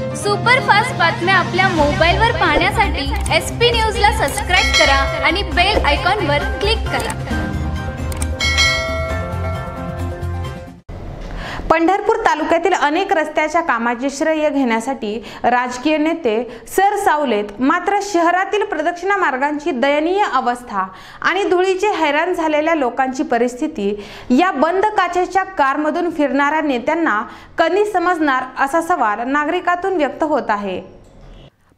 Superfast बातम्या आपल्या मोबाईलवर पाहण्यासाठी एस पी न्यूजला सबस्क्राईब करा आणि बेल आयकॉनवर क्लिक करा. पंढरपूर तालुक्यातील अनेक रस्त्याच्या कामाचे श्रेय घेण्यासाठी राजकीय नेते सर सावलेत. मात्र शहरातील प्रदक्षिणा मार्गांची दयनीय अवस्था आणि धुळीचे हैराण झालेल्या लोकांची परिस्थिती या बंद काचेच्या कारमधून फिरणाऱ्या नेत्यांना कधी समजणार असा सवाल नागरिकातून व्यक्त होत आहे.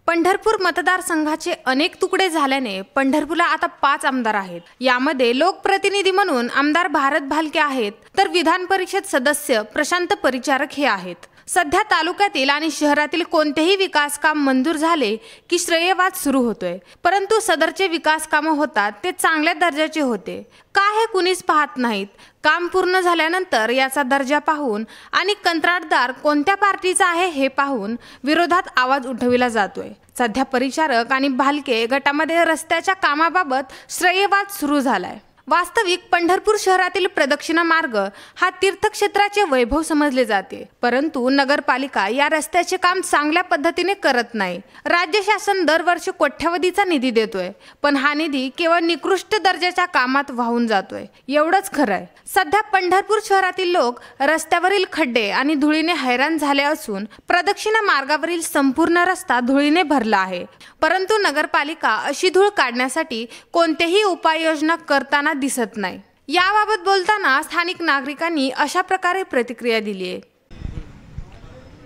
पंढरपूर मतदारसंघाचे अनेक तुकडे झाल्याने पंढरपूरला आता पाच आमदार आहेत. यामध्ये लोकप्रतिनिधी म्हणून आमदार भारत भालके आहेत तर विधान परिषद सदस्य प्रशांत परिचारक हे आहेत. सध्या तालुक्यातील आणि शहरातील कोणतेही विकास काम मंजूर झाले की श्रेयवाद सुरू होतोय. परंतु सदरचे विकास कामं होतात ते चांगल्या दर्जाचे होते. का हे कुणीच पाहत नाहीत? काम पूर्ण झाल्यानंतर याचा दर्जा पाहून आणि कंत्राटदार कोणत्या पार्टीचा आहे हे पाहून विरोधात आवाज उठविला जातोय. सध्या परिचारक आणि भालके गटामध्ये रस्त्याच्या कामाबाबत श्रेयवाद सुरू झालाय. वास्तविक पंढरपूर शहरातील प्रदक्षिणा मार्ग हा तीर्थक्षेत्राचे वैभव समजले जाते. परंतु नगरपालिका या रस्त्याचे काम चांगल्या पद्धतीने करत नाही. राज्य शासन दरवर्षी कोट्यावधीचा निधी देतोय पण हा निधी केवळ निकृष्ट दर्जाच्या कामात वाहून जातोय. एवढंच खरं आहे सध्या पंढरपूर शहरातील लोक रस्त्यावरील खड्डे आणि धुळीने हैराण झाले असून प्रदक्षिणा मार्गावरील संपूर्ण रस्ता धुळीने भरला आहे. परंतु नगरपालिका अशी धूळ काढण्यासाठी कोणतेही उपाययोजना करताना दिसत नाही. याबाबत बोलताना स्थानिक नागरिकांनी अशा प्रकारे प्रतिक्रिया दिली आहे.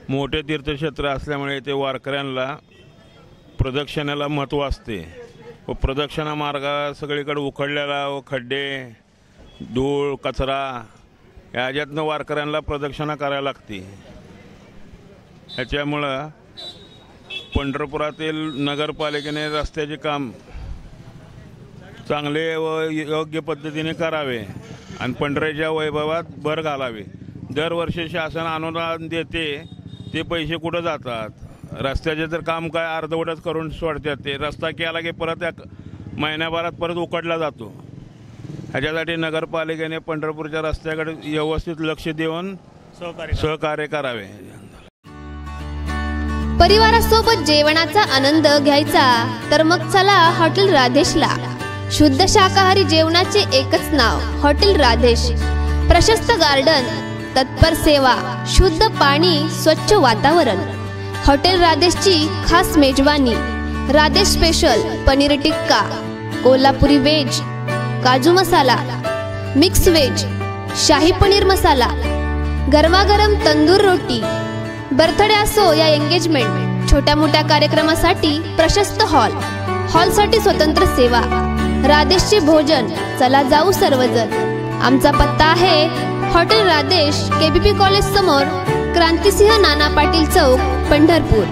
मोठे तीर्थक्षेत्र असल्यामुळे ते वारकऱ्यांना प्रदक्षिणाला महत्त्व असते. व प्रदक्षिणा मार्ग सगळीकडे उखडलेला व खड्डे धूळ कचरा याच्यातनं वारकऱ्यांना प्रदक्षिणा करायला लागते. ह्याच्यामुळं पंढरपुरातील नगरपालिकेने रस्त्याचे काम चांगले व योग्य पद्धतीने करावे आणि पंढऱ्याच्या वैभवात भर घालावे. दरवर्षी शासन अनुदान देते ते पैसे कुठं जातात? रस्त्याचे तर काम काय अर्धवटच करून सोडतात ते. रस्ता केला की परत एक महिन्याभरात परत उकडला जातो. ह्याच्यासाठी नगरपालिकेने पंढरपूरच्या रस्त्याकडे व्यवस्थित लक्ष देऊन सहकार्य करावे. परिवारासोबत जेवणाचा आनंद घ्यायचा तर मग चला हॉटेल राधेशला. शुद्ध शाकाहारी जेवणाचे एकच नाव हॉटेल राधेश. प्रशस्त गार्डन तत्पर सेवा शुद्ध पाणी स्वच्छ वातावरण. हॉटेल राधेशची खास मेजवानी Radhesh special paneer tikka Kolhapuri veg kaju masala mix veg शाही पनीर मसाला गरमागरम तंदूर रोटी बर्थडे असो या एंगेजमेंट छोट्या मोठ्या कार्यक्रमासाठी प्रशस्त हॉल. हॉलसाठी स्वतंत्र सेवा. राधेशचे भोजन. चला जाऊ सर्वजण. आमचा पत्ता आहे हॉटेल राधेश केबीपी कॉलेज समोर क्रांतिसिंह नाना पाटील चौक पंढरपूर.